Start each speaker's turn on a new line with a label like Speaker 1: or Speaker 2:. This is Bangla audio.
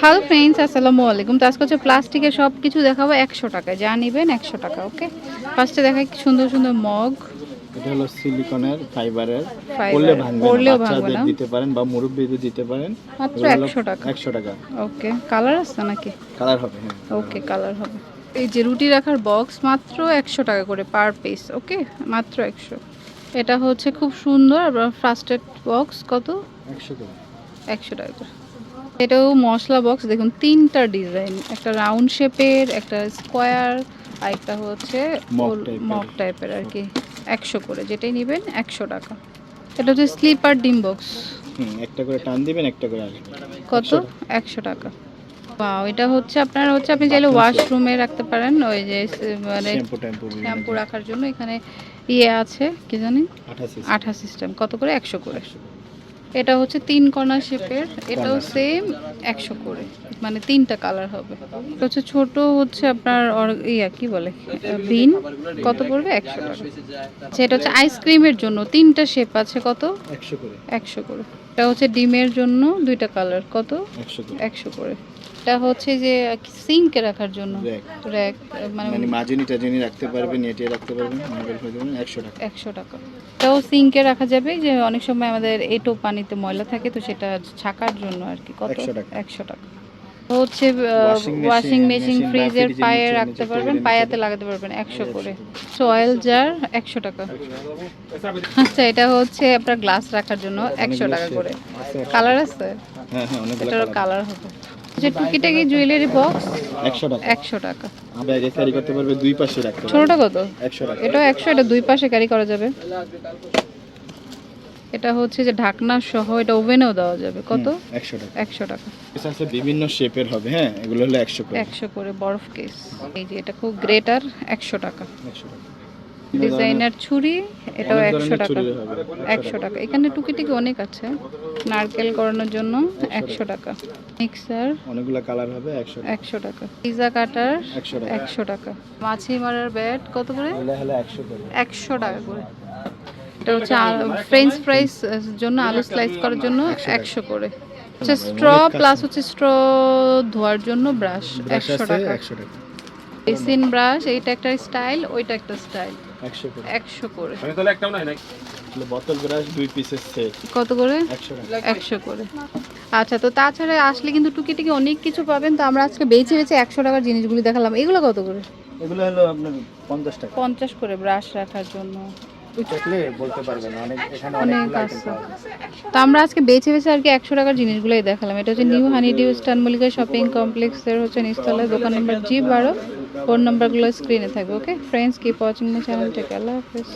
Speaker 1: হ্যালো ফ্রেন্ডস আসসালামু আলাইকুম। তো আজকে হচ্ছে প্লাস্টিকের সব কিছু দেখাবো একশো টাকা যা নেবেন একশো টাকা ওকে? ফার্স্টে দেখাই কি সুন্দর সুন্দর মগ।
Speaker 2: এটা হলো সিলিকনের ফাইবারের পড়লে ভাঙবে
Speaker 1: পড়লেও
Speaker 2: না
Speaker 1: ভাঙবে
Speaker 2: বাচ্চাদের দিতে পারেন বা মুরব্বীদের দিতে পারেন।
Speaker 1: মাত্র 100 টাকা।
Speaker 2: 100 টাকা।
Speaker 1: ওকে কালার আছে নাকি?
Speaker 2: কালার হবে হ্যাঁ।
Speaker 1: ওকে কালার হবে। এই যে রুটি রাখার বক্স মাত্র একশো টাকা করে পার পিস ওকে? মাত্র একশো। এটা হচ্ছে খুব সুন্দর ফার্স্টেড বক্স কত?
Speaker 2: 100 টাকা।
Speaker 1: একশো টাকা করে। এটাও মশলা বক্স দেখুন তিনটা ডিজাইন একটা রাউন্ড শেপের একটা স্কোয়ার আর একটা হচ্ছে মক টাইপের আর কি। একশো করে যেটাই নেবেন একশো টাকা। এটা হচ্ছে স্লিপার ডিম বক্স
Speaker 2: একটা করে টান দিবেন একটা করে
Speaker 1: কত? একশো টাকা। বাও এটা হচ্ছে আপনার হচ্ছে আপনি চাইলে ওয়াশরুমে রাখতে পারেন। ওই যে মানে
Speaker 2: শ্যাম্পু
Speaker 1: রাখার জন্য এখানে ইয়ে আছে কি জানি? আঠা সিস্টেম কত করে। একশো করে। এটা হচ্ছে তিন কণা শেপের এটাও সেম একশো করে মানে তিনটা কালার হবে। এটা হচ্ছে ছোট হচ্ছে আপনার ইয়া কি বলে? বিন কত পড়বে? একশো টাকা। আচ্ছা, এটা হচ্ছে আইসক্রিমের জন্য তিনটা শেপ আছে কত?
Speaker 2: 100 করে।
Speaker 1: একশো করে। এটা হচ্ছে ডিমের জন্য দুইটা কালার কত? একশো করে। এটা হচ্ছে যে সিঙ্কে রাখার জন্য। র্যাক মানে
Speaker 2: মানে মাজনি টাজনি রাখতে পারবেন এটিয়ে রাখতে পারবেন মার্বেল হয়ে যাবেন 100 টাকা।
Speaker 1: একশো টাকা। এটাও সিঙ্কে রাখা যাবে যে অনেক সময় আমাদের এটো পানিতে ময়লা থাকে তো সেটা ছাকার জন্য আর কি। কত?
Speaker 2: 100 টাকা।
Speaker 1: একশো টাকা। হচ্ছে ওয়াশিং মেশিন ফ্রিজের পায়ে রাখতে পারবেন পায়াতে লাগাতে পারবেন একশো করে। সয়েল জার একশো টাকা। আচ্ছা এটা হচ্ছে আপনার গ্লাস রাখার জন্য একশো টাকা করে। কালার আছে?
Speaker 2: হ্যাঁ হ্যাঁ
Speaker 1: এটারও
Speaker 2: কালার
Speaker 1: হবে। যে টুকিটাকি জুয়েলারি বক্স
Speaker 2: 100 টাকা।
Speaker 1: একশো টাকা।
Speaker 2: ব্যাগে ক্যারি করতে পারবে দুই পাশে রাখতে
Speaker 1: ছোটটা কত?
Speaker 2: 100 টাকা।
Speaker 1: এটাও একশো এটা দুই পাশে ক্যারি করা যাবে। এটা হচ্ছে যে ঢাকনা সহ এটা ওভেনেও দেওয়া যাবে। কত?
Speaker 2: হুম, 100 টাকা।
Speaker 1: একশো টাকা।
Speaker 2: এটা আছে বিভিন্ন শেপের হবে হ্যাঁ? এগুলো হলো 100 করে।
Speaker 1: একশো করে বরফ কেস এই যে এটা খুব গ্রেটার একশো টাকা।
Speaker 2: 100 টাকা।
Speaker 1: ডিজাইনার ছুরি এটাও একশো টাকা।
Speaker 2: ছুরি হবে, 100
Speaker 1: একশো টাকা। এখানে টুকিটিকি অনেক আছে। নারকেল করানোর জন্য একশো টাকা। মিক্সার
Speaker 2: অনেকগুলো কালার হবে
Speaker 1: একশো টাকা। পিজা কাটার একশো টাকা। মাছি মারার ব্যাট কত করে?
Speaker 2: এগুলো হলো 100 করে।
Speaker 1: একশো টাকা করে। এটা হচ্ছে ফ্রেঞ্চ ফ্রাইস জন্য আলু স্লাইস করার জন্য একশো করে। হচ্ছে স্ট্র প্লাস হচ্ছে স্ট্র ধোয়ার জন্য ব্রাশ একশো টাকা।
Speaker 2: 100 টাকা।
Speaker 1: বেসিন ব্রাশ এইটা একটা স্টাইল ওইটা একটা স্টাইল
Speaker 2: 100 করে
Speaker 1: একশো করে।
Speaker 2: বোতল ব্রাশ দুই পিসের সেট
Speaker 1: কত করে? একশো করে। আচ্ছা তো তাছাড়া আসলে কিন্তু টুকিটিকি অনেক কিছু পাবেন। তো আমরা আজকে বেছে বেছে একশো টাকার জিনিসগুলি দেখালাম। এগুলো কত করে?
Speaker 2: এগুলো হলো আপনার 50 টাকা।
Speaker 1: পঞ্চাশ করে ব্রাশ রাখার জন্য।
Speaker 2: দেখলে বলতে পারবেন অনেক এখানে
Speaker 1: অনেক
Speaker 2: অনেকগুলো
Speaker 1: আছে।
Speaker 2: আইটেম পাওয়া যায়।
Speaker 1: তো আমরা আজকে বেছে বেছে আর কি একশো টাকার জিনিসগুলোই দেখালাম। এটা হচ্ছে নিউ হানি ডিউ স্টান মল্লিকা শপিং কমপ্লেক্সের হচ্ছে নিচতলায় দোকান নম্বর জি বারো ফোন নাম্বারগুলো স্ক্রিনে থাকবে okay friends keep watching my channel থেকে আল্লাহ হাফেজ